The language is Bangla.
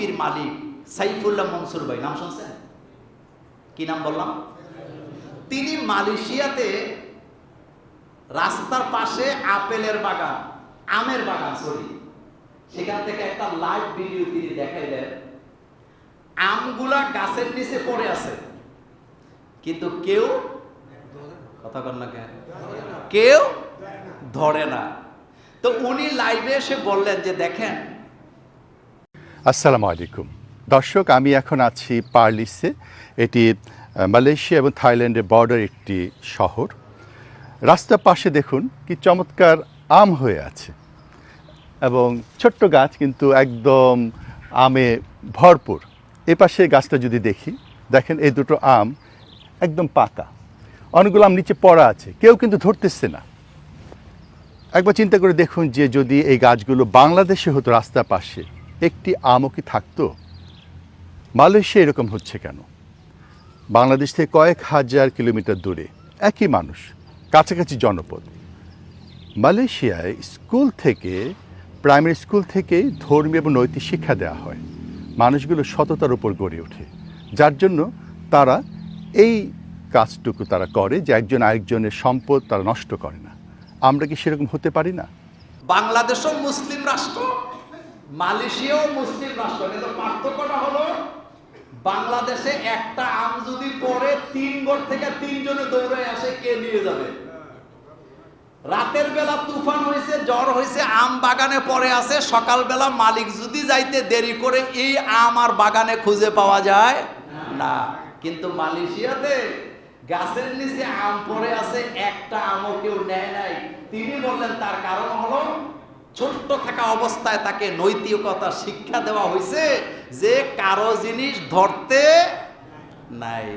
কাশ্মীর মালিক সাইফুল্লাহ মনসুর ভাই, নাম শুনছেন? কি নাম বললাম? তিনি মালয়েশিয়াতে রাস্তার পাশে আপেলের বাগান, আমের বাগান সরি সেখান থেকে একটা লাইভ ভিডিও তিনি দেখাইলেন। আমগুলা গাছের নিচে পড়ে আছে। কিন্তু কেউ কথা কর না কেন? কেউ ধরে না। তো উনি লাইভে এসে বললেন যে, দেখেন আসসালামু আলাইকুম। দর্শক, আমি এখন আছি পার্লিসে। এটি মালয়েশিয়া এবং থাইল্যান্ডের বর্ডার একটি শহর। রাস্তার পাশে দেখুন কি চমৎকার আম হয়ে আছে। এবং ছোট্ট গাছ কিন্তু একদম আমে ভরপুর। এ পাশে গাছটা যদি দেখি, দেখেন এই দুটো আম একদম পাকা। অনেকগুলো আম নিচে পড়া আছে, কেউ কিন্তু ধরতেছে না। একবার চিন্তা করে দেখুন যে যদি এই গাছগুলো বাংলাদেশে হতো রাস্তার পাশে একটি আমও কি থাকতো? মালয়েশিয়া এরকম হচ্ছে কেন? বাংলাদেশ থেকে কয়েক হাজার কিলোমিটার দূরে একই মানুষ, কাছাকাছি জনপদ। মালয়েশিয়ায় স্কুল থেকে, প্রাইমারি স্কুল থেকেই ধর্মীয় এবং নৈতিক শিক্ষা দেওয়া হয়। মানুষগুলো সততার উপর গড়ে ওঠে। যার জন্য তারা এই কাজটুকু তারা করে যে একজন আরেকজনের সম্পদ তারা নষ্ট করে না। আমরা কি সেরকম হতে পারি না? বাংলাদেশও মুসলিম রাষ্ট্র। মালয়েশিয়াও মুসলিম রাষ্ট্র। কিন্তু পার্থক্যটা হলো, বাংলাদেশে একটা আম যদি পরে তিন গড় থেকে তিনজনে দৌড়ে আসে, কে নিয়ে যাবে? রাতের বেলা তুফান হয়েছে, জ্বর হয়েছে, আম বাগানে পড়ে আছে, সকালবেলা মালিক যদি যাইতে দেরি করে, এই আম আর বাগানে খুঁজে পাওয়া যায় না। কিন্তু মালয়েশিয়াতে গাছের নিচে আম পড়ে আছে, একটা আমও কেউ নেয় নাই। তিনি বললেন, তার কারণ হলো ছোট্ট থাকা অবস্থায় তাকে নৈতিকতা শিক্ষা দেওয়া হয়েছে যে কারও জিনিস ধরতে নাই।